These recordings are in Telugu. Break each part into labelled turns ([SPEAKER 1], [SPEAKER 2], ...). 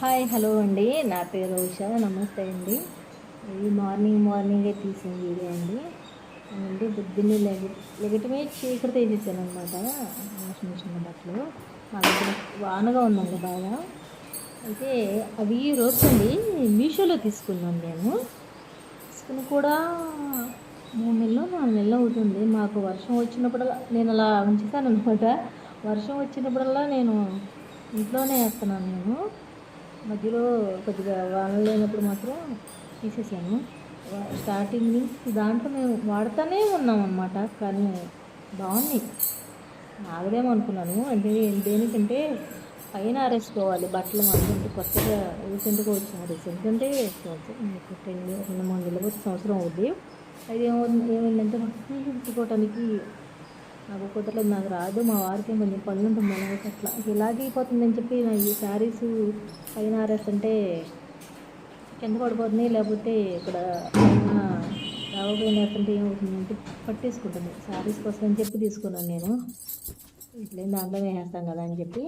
[SPEAKER 1] హాయ్ హలో అండి. నా పేరు ఉష. నమస్తే అండి. ఈ మార్నింగ్ మార్నింగే తీసిన వీడియో అండి. అంటే బుద్ధిని లెగ లెగటమే చీకటి తీసేసాను అనమాట వాషింగ్ మిషన్ బట్టలు. మా దగ్గర వానగా ఉందండి బాగా. అయితే అవి రోజు అండి మీషోలో తీసుకున్నాను నేను తీసుకుని కూడా మూడు నెలలు నాలుగు నెలలు అవుతుంది. మాకు వర్షం వచ్చినప్పుడల్లా నేను అలా ఉంచుతాను అనమాట వర్షం వచ్చినప్పుడల్లా నేను ఇంట్లోనే వేస్తున్నాను నేను. మధ్యలో కొద్దిగా వానలు లేనప్పుడు మాత్రం తీసేసాను. స్టార్టింగ్ నుంచి దాంట్లో మేము వాడుతూనే ఉన్నాం అన్నమాట కానీ బాగున్నాయి. ఆగదేమో అనుకున్నాను. అంటే దేనికంటే పైన ఆరేసుకోవాలి బట్టలు మాత్రం. కొత్తగా రీసెంట్గా వచ్చిన రీసెంట్ అంటే టెన్ రెండు మూడు నెలలు సంవత్సరం అవుద్ది. అది ఏమవుతుంది ఏమైందంటే ఉంచుకోవటానికి నాకు కుదరలేదు నాకు రాదు మా వారికి కొంచెం పనులు ఉంటుంది అలాగే అట్లా. ఇలాగే అయిపోతుందని చెప్పి నా ఈ శారీస్ పైన ఆరేస్తుంటే కింద పడిపోతున్నాయి లేకపోతే ఇక్కడ పైన రావపోయిన వేస్తుంటే ఏమవుతుందంటే పట్టేసుకుంటుంది. శారీస్ కోసం అని చెప్పి తీసుకున్నాను నేను. ఇట్లే దాంట్లో వేసేస్తాం కదా అని చెప్పి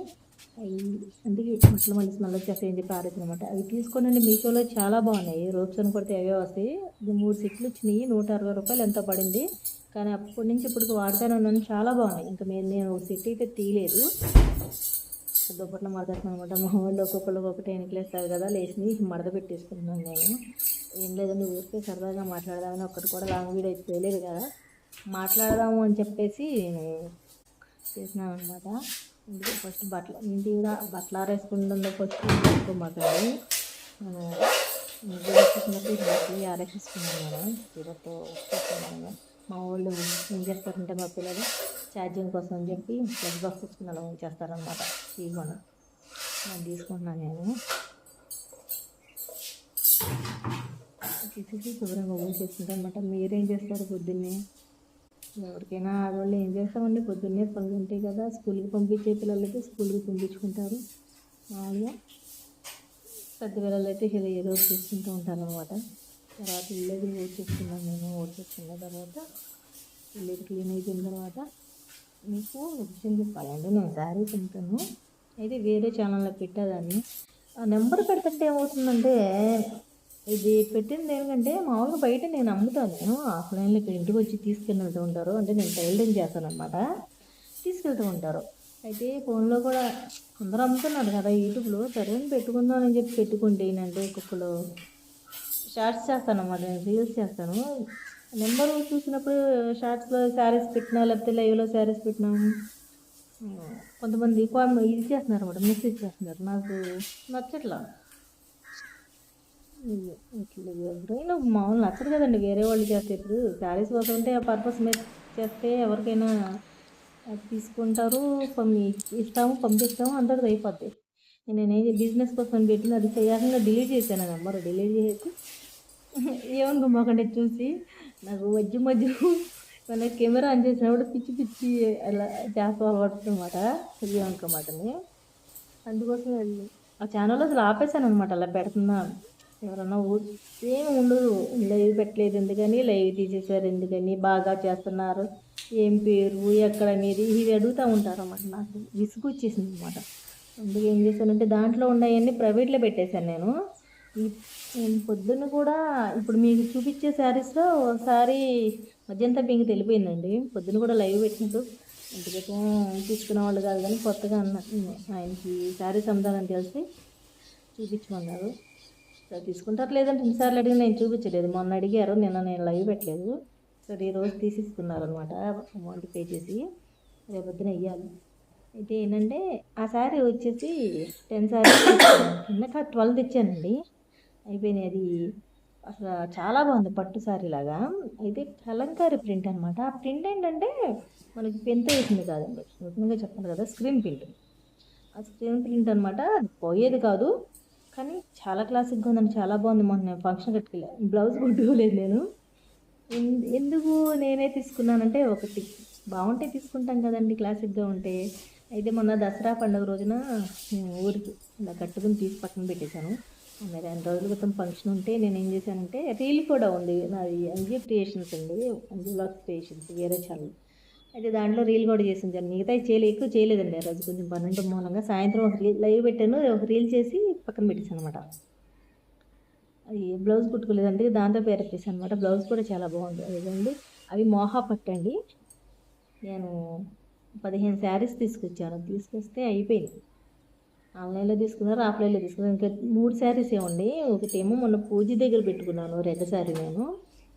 [SPEAKER 1] అవి అందుకే బట్టలు మళ్ళీ స్మెల్ వచ్చేస్తాయని చెప్పి ఆరేసాను అవి తీసుకోనండి మీషోలో చాలా బాగున్నాయి. రోప్స్ అని కొడితే అవే వస్తాయి. మూడు సెట్లు వచ్చినాయి నూట అరవై రూపాయలు ఎంత పడింది. కానీ అప్పటి నుంచి ఇప్పటికి వాడతాను ఉన్నాను. చాలా బాగున్నాయి. ఇంకా మేము నేను ఒక సెట్ అయితే తీయలేదు. దుప్పట్లో మడతేస్తున్నాను అనమాట మా వాళ్ళు ఒక్కొక్కరు ఒక్కొక్కటి ఎనికలేస్తారు కదా. లేచి మడత పెట్టేసుకుంటున్నాను నేను. ఏం లేదండి ఊరికే సరదాగా మాట్లాడదామని ఒక్కటి కూడా లాంగ్ వీడియో అయితే తెలియదు కదా. మాట్లాడదాము అని చెప్పేసి నేను చేసినాను అనమాట ఇందులో ఫస్ట్ బట్టలు ఇంటి కూడా బట్టలు ఆరేసుకుంటుందో ఫస్ట్ మాట్లాడి నేను ఇంటికి వచ్చేసినప్పుడు బట్టలు ఆరేసేసుకున్నాను నేను. చీరతో తీసుకున్నాను మా వాళ్ళు ఏం చేస్తారంటే మా పిల్లలు ఛార్జింగ్ కోసం అని చెప్పి ప్లస్ బాక్స్ తీసుకుని అలా ఉంచేస్తారనమాట. ఇవ్వను నేను తీసుకుంటున్నాను నేను. తీసేసి శుభ్రంగా ఊసేసుకుంటాను అనమాట మీరేం చేస్తారు పొద్దున్నే? ఎవరికైనా ఆడవాళ్ళు ఏం చేస్తామండి? పొద్దున్నే పనులు ఉంటాయి కదా. స్కూల్కి పంపించే పిల్లలకి స్కూల్కి పంపించుకుంటారు. మామూలుగా పెద్ద పిల్లలు అయితే ఏదో ఏదో చూసుకుంటూ చేసుకుంటూ ఉంటారు అనమాట తర్వాత ఇల్లు మేము ఓట్ ఊడ్చేసుకున్న తర్వాత ఇల్లు క్లీన్ అయిపోయిన తర్వాత మీకు విషయం చెప్పాలండి నేను శారీస్ ఉంటాను అయితే వేరే ఛానల్లో పెట్టేదాన్ని. ఆ నెంబర్ పెడుతుంటే ఏమవుతుందంటే ఇది పెట్టింది ఏంటంటే మామూలుగా బయట నేను అమ్ముతాను. ఆఫ్లైన్లో ఇక్కడ ఇంటికి వచ్చి తీసుకెళ్తూ ఉంటారు. అంటే నేను టైలరింగ్ చేస్తాను అనమాట తీసుకెళ్తూ ఉంటారు. అయితే ఫోన్లో కూడా అందరూ అమ్ముతున్నారు కదా యూట్యూబ్లో. సరే పెట్టుకుందామని పెట్టుకుందాం అని చెప్పి పెట్టుకుంటే ఏంటంటే ఒక్కొక్కరు షార్ట్స్ చేస్తాను అన్నమాట. నేను రీల్స్ చేస్తాను. నెంబర్ చూసినప్పుడు షార్ట్స్లో శారీస్ పెట్టినా లేకపోతే లైవ్లో శారీస్ పెట్టినా కొంతమంది కో ఇది చేస్తున్నారు అనమాట మెసేజ్ చేస్తున్నారు. నాకు నచ్చట్లా. ఇట్లా ఎవరైనా మామూలు నచ్చదు కదండి వేరే వాళ్ళు చేస్తే. ఇప్పుడు శారీస్ కోసం ఉంటే ఆ పర్పస్ మీద చేస్తే ఎవరికైనా అది తీసుకుంటారు పంపి ఇస్తాము పంపిస్తాము అందరిది అయిపోద్ది. నేను బిజినెస్ కోసం పెట్టిన అది చేయాలంగా డిలీట్ చేశాను నెంబర్ డిలీట్ చేసి ఏమనుకోమాకండి చూసి నాకు మధ్య మధ్య మన కెమెరా ఆన్ చేసినప్పుడు పిచ్చి పిచ్చి అలా చేస్తా అలవాటు అనమాట ఏమనుకోమాటని అందుకోసం ఆ ఛానల్ అసలు ఆపేసాను అనమాట అలా పెడుతున్నాను ఎవరన్నా ఏమి ఏం ఉండదు. లైవ్ పెట్టలేదు ఎందుకని లైవ్ తీసేసారు ఎందుకని బాగా చేస్తున్నారు. ఏం పేరు ఎక్కడ అనేది ఇవి అడుగుతూ ఉంటారు అన్నమాట నాకు. విసుగు వచ్చేసింది అనమాట అందుకే ఏం చేశానంటే దాంట్లో ఉన్నాయన్నీ ప్రైవేట్లో పెట్టేశాను నేను. నేను పొద్దున్న కూడా ఇప్పుడు మీకు చూపించే శారీస్లో ఒకసారి మధ్యంతా మీకు తెలిపోయిందండి. పొద్దున్న కూడా లైవ్ పెట్టినట్టు. ఇంటికైతే తీసుకునే వాళ్ళు కాదు కానీ కొత్తగా అన్న ఆయనకి శారీస్ అమ్ముతానని తెలిసి చూపించమన్నారు. సరే తీసుకుంటారు లేదంటే ఇన్నిసార్లు అడిగి నేను చూపించలేదు. మొన్న అడిగారు నిన్న నేను లైవ్ పెట్టలేదు. సరే ఈరోజు తీసుకున్నారు అనమాట అమౌంట్ పే చేసి. రేపొద్దున వెయ్యాలి అయితే ఏంటంటే ఆ శారీ వచ్చేసి టెన్ శారీ ఇందాక ట్వెల్వ్ తెచ్చానండి. అయిపోయినాయి అది. అసలు చాలా బాగుంది పట్టు శారీ లాగా. అయితే కలంకారీ ప్రింట్ అనమాట ఆ ప్రింట్ ఏంటంటే మనకి పెంత వేసింది కాదండి. నిజంగా చెప్పండి కదా స్క్రీన్ ప్రింట్. ఆ స్క్రీన్ ప్రింట్ అనమాట పోయేది కాదు. కానీ చాలా క్లాసిక్గా ఉందండి. చాలా బాగుంది. మొన్న నేను ఫంక్షన్ కట్టుకెళ్ళా బ్లౌజ్ కుట్టుకోలేదు నేను. ఎందుకు నేనే తీసుకున్నానంటే ఒకటి. బాగుంటే తీసుకుంటాం కదండి. క్లాసిక్గా ఉంటే. అయితే మొన్న దసరా పండుగ రోజున నేను ఊరికి ఇలా కట్టుకుని తీసి పక్కన పెట్టేశాను. మరి రెండు రోజుల క్రితం ఫంక్షన్ ఉంటే నేను ఏం చేశానంటే రీల్ కూడా ఉంది. నాది అంజీ క్రియేషన్స్ అండి. అంజీ బ్లాగ్స్ క్రియేషన్స్ వేరే ఛానల్ అయితే దాంట్లో రీల్ కూడా చేసింది ఉంచాను మిగతా చేయలే ఎక్కువ చేయలేదండి ఆ రోజు. కొంచెం పన్నెండు మూలంగా సాయంత్రం ఒక రీల్ లైవ్ పెట్టాను. ఒక రీల్ చేసి పక్కన పెట్టేసాను అనమాట అది బ్లౌజ్ కుట్టుకోలేదండి దాంతో పేరు వచ్చేసాను అనమాట బ్లౌజ్ కూడా చాలా బాగుంది. అదేదండి అవి మోహా పట్టండి నేను పదిహేను శారీస్ తీసుకొచ్చాను. తీసుకొస్తే అయిపోయింది. ఆన్లైన్లో తీసుకున్నారు ఆఫ్లైన్లో తీసుకున్నారు. ఇంకా మూడు శారీస్ ఏమండి ఒకటేమో మొన్న పూజ దగ్గర పెట్టుకున్నాను రెడ్ శారీ నేను.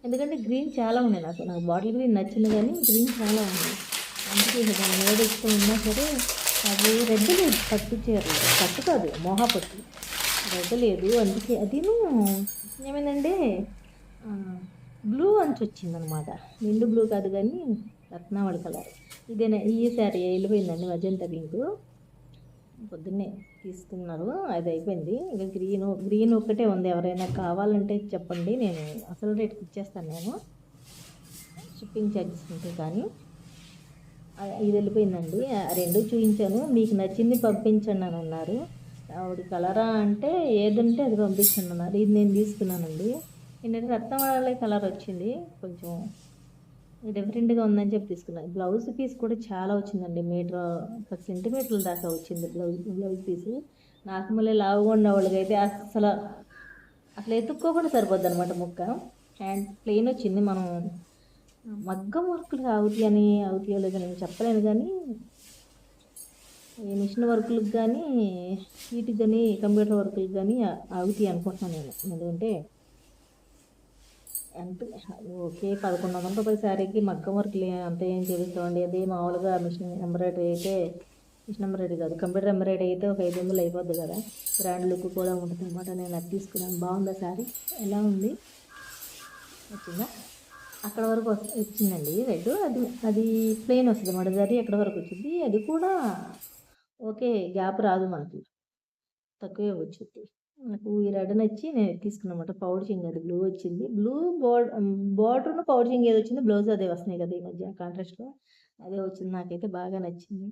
[SPEAKER 1] ఎందుకంటే గ్రీన్ చాలా ఉన్నాయి నాకు. నాకు బాటిల్ గ్రీన్ నచ్చింది కానీ గ్రీన్ చాలా ఉన్నాయి. అందుకే దాని మీద ఇష్టం ఉన్నా సరే అది రెడ్ లేదు పట్టు చీరలు పట్టు కాదు మోహా పట్టు. రెడ్ లేదు అందుకే అదిను ఏమైందంటే బ్లూ అంచు వచ్చిందనమాట. నిండు బ్లూ కాదు కానీ రత్నావళి కలర్ ఇదేనా ఈ శారీ వెళ్ళిపోయిందండి మజంతా పింక్ పొద్దున్నే. తీసుకున్నారు. అది అయిపోయింది. ఇంకా గ్రీన్ గ్రీన్ ఒక్కటే ఉంది. ఎవరైనా కావాలంటే చెప్పండి. నేను అసలు రేట్కి ఇచ్చేస్తాను నేను. షిప్పింగ్ ఛార్జెస్ ఉంటాయి కానీ. ఇది వెళ్ళిపోయిందండి. రెండు చూపించాను. మీకు నచ్చింది పంపించండి అని అన్నారు. ఆవిడ కలరా అంటే ఏదంటే అది పంపించండి అన్నారు. ఇది నేను తీసుకున్నానండి. ఏంటంటే రత్నవాళ్ళ కలర్ వచ్చింది. కొంచెం డిఫరెంట్గా ఉందని చెప్పి తీసుకున్నాను. బ్లౌజ్ పీస్ కూడా చాలా వచ్చిందండి. మీటర్ ఒక సెంటీమీటర్ల దాకా వచ్చింది బ్లౌజ్ బ్లౌజ్ పీస్ నాకు మళ్ళీ లావుగా ఉన్న వాళ్ళకైతే అసలు అసలు ఎత్తుక్కోకుండా సరిపోద్ది అనమాట ముక్క. హ్యాండ్ ప్లెయిన్ వచ్చింది. మనం మగ్గం వర్కులు అవుతాయి అని అవుతాయో లేదో నేను చెప్పలేను కానీ ఈ మిషన్ వర్కులకు కానీ వీటికి కానీ కంప్యూటర్ వర్కులకు కానీ అవుతాయి అనుకుంటున్నాను నేను. ఎందుకంటే అంటే ఓకే పదకొండు వందల రూపాయల శారీకి మగ్గం వర్క్ అంత ఏం చేపిస్తామండి? అదే మామూలుగా మిషన్ ఎంబ్రాయిడరీ అయితే మిషన్ ఎంబ్రాయిడరీ కాదు కంప్యూటర్ ఎంబ్రాయిడరీ అయితే ఒక ఐదు వందలు అయిపోద్ది కదా? బ్రాండ్ లుక్ కూడా ఉంటుంది అనమాట నేను అది తీసుకున్నాను. బాగుందా శారీ ఎలా ఉంది? వచ్చిందా? అక్కడ వరకు వచ్చిందండి. రెడ్ అది అది ప్లెయిన్ వస్తుంది అన్నమాట. జరీ ఎక్కడ వరకు వచ్చింది. అది కూడా ఓకే గ్యాప్ రాదు మనకి. తక్కువే వచ్చింది. నాకు ఈ రెడ్ నచ్చి నేను తీసుకున్నమాట. పౌడ్చింగ్ అది బ్లూ వచ్చింది. బ్లూ బోర్డ్ బార్డర్ పౌడ్చింగ్ ఏది వచ్చింది. బ్లౌజ్ అదే వస్తున్నాయి కదా ఈ మధ్య కాంట్రాస్ట్లో. అదే వచ్చింది. నాకైతే బాగా నచ్చింది.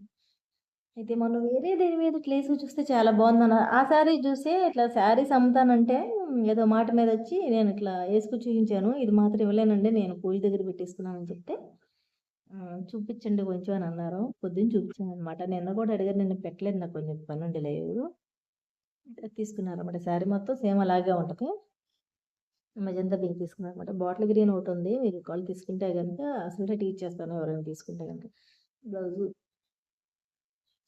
[SPEAKER 1] అయితే మనం వేరే దేని మీద ప్లేస్ చూస్తే చాలా బాగుంది అన్న ఆ శారీ చూస్తే ఇట్లా శారీస్ అమ్ముతానంటే ఏదో మాట మీద వచ్చి నేను ఇట్లా వేసుకు చూపించాను. ఇది మాత్రం ఇవ్వలేనండి. నేను పూజ దగ్గర పెట్టేసుకున్నానని చెప్తే. చూపించండి కొంచెం అని అన్నారు. పొద్దున్న చూపించాను అనమాట. నిన్న కూడా అడిగారు. నేను పెట్టలేదు. నాకు కొంచెం పని ఉండే లేవు తీసుకున్నారు అనమాట శారీ మొత్తం సేమ్ అలాగే ఉంటుంది. మెజంతా పింక్ తీసుకున్నారు అనమాట బాటిల్ గ్రీన్ ఒకటి ఉంది. మీరు కాల్ తీసుకుంటే కనుక అసలు టీచ్ చేస్తాను ఎవరైనా తీసుకుంటే కనుక బ్లౌజు.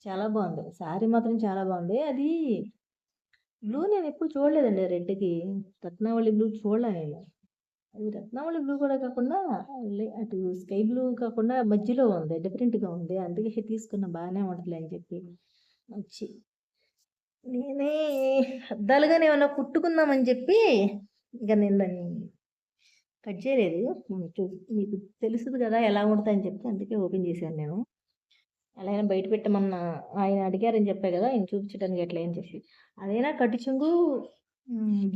[SPEAKER 1] చాలా బాగుంది. శారీ మాత్రం చాలా బాగుంది. అది బ్లూ నేను ఎప్పుడు చూడలేదండి రెడ్కి. రత్నావళి బ్లూ చూడలే నేను. అది రత్నావళి బ్లూ కూడా కాకుండా అటు స్కై బ్లూ కాకుండా మధ్యలో ఉంది. డిఫరెంట్గా ఉంది. అందుకే తీసుకున్న. బాగానే ఉంటుంది అని చెప్పి. వచ్చి నేనే అద్దాలుగానే ఏమన్నా కుట్టుకుందామని చెప్పి ఇక నేను దాన్ని కట్ చేయలేదు. మీకు తెలుస్తుంది కదా ఎలా ఉంటుందని చెప్పి అందుకే ఓపెన్ చేశాను నేను. అలాగైనా బయట పెట్టమన్న ఆయన అడిగారని చెప్పే కదా ఆయన చూపించడానికి ఎట్లా అని చెప్పి. అదైనా కట్టు చెంగు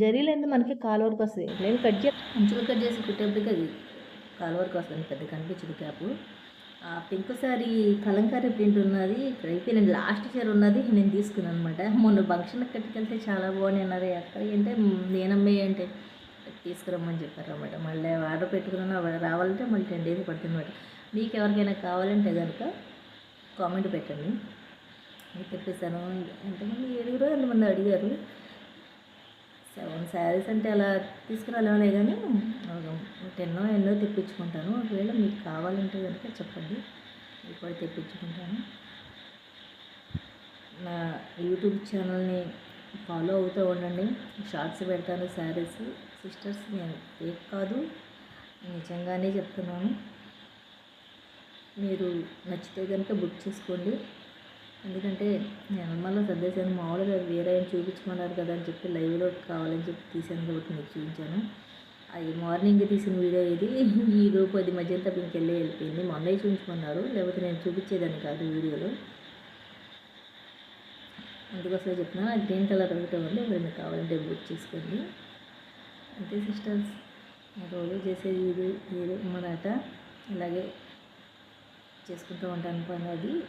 [SPEAKER 1] జరీలేదు మనకి కాలు వరకు వస్తుంది. నేను కట్ చే అంచులు కట్ చేసి కుట్టేప్పటికి అది కాలు వరకు వస్తుంది. పెద్ద కనిపించదు cap. Pink sari kalamkari print ఉన్నది ఇక్కడ అయిపోయింది. లాస్ట్ చీర ఉన్నది నేను తీసుకున్నాను అనమాట మొన్న ఫంక్షన్ కట్టుకెళ్తే చాలా బాగున్నాయి అన్నారు అక్కడ అంటే నేనమ్మే అంటే తీసుకురమ్మని చెప్పారు అనమాట మళ్ళీ ఆర్డర్ పెట్టుకున్నా రావాలంటే మళ్ళీ టెన్ డేస్ పడుతుంది అనమాట మీకు ఎవరికైనా కావాలంటే కనుక కామెంట్ పెట్టండి. మీకు తెప్పిస్తాను ఎంతమంది ఏడుగురు ఎంతమంది అడిగారు? సెవెన్ శారీస్ అంటే అలా తీసుకురాలేమలే కానీ టెన్నో ఎన్నో తెప్పించుకుంటాను. ఒకవేళ మీకు కావాలంటే కనుక చెప్పండి. మీకు కూడా తెప్పించుకుంటాను. నా యూట్యూబ్ ఛానల్ని ఫాలో అవుతూ ఉండండి. షార్ట్స్ పెడతాను శారీస్. సిస్టర్స్ నేను ఫేక్ కాదు నిజంగానే చెప్తున్నాను. మీరు నచ్చితే కనుక బుక్ చేసుకోండి. ఎందుకంటే నేను మళ్ళీ సర్దేశాను మామూలుగా వేరే ఆయన చూపించమన్నారు కదా అని చెప్పి లైవ్లో కావాలని చెప్పి తీసాను కాబట్టి మీకు చూపించాను. అది మార్నింగ్ తీసిన వీడియో ఇది. ఈ లోపు అది మధ్యంతా పింక్ వెళ్ళి వెళ్ళిపోయింది. మొన్నే చూపించమన్నారు. లేకపోతే నేను చూపించేదాన్ని కాదు వీడియోలో. అందుకోసమే చెప్తున్నాను అది గ్రీన్ కలర్ ఒకటే ఉంది. ఎవరైనా కావాలంటే బుక్ చేసుకోండి. అంతే సిస్టర్స్. రోజు చేసేది ఇది ఇది మనట ఇలాగే చేసుకుంటూ ఉంటాను పని అది.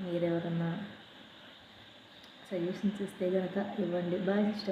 [SPEAKER 1] మీరెవరన్నా సజెషన్స్ ఇస్తే కనుక ఇవ్వండి. Bye sister.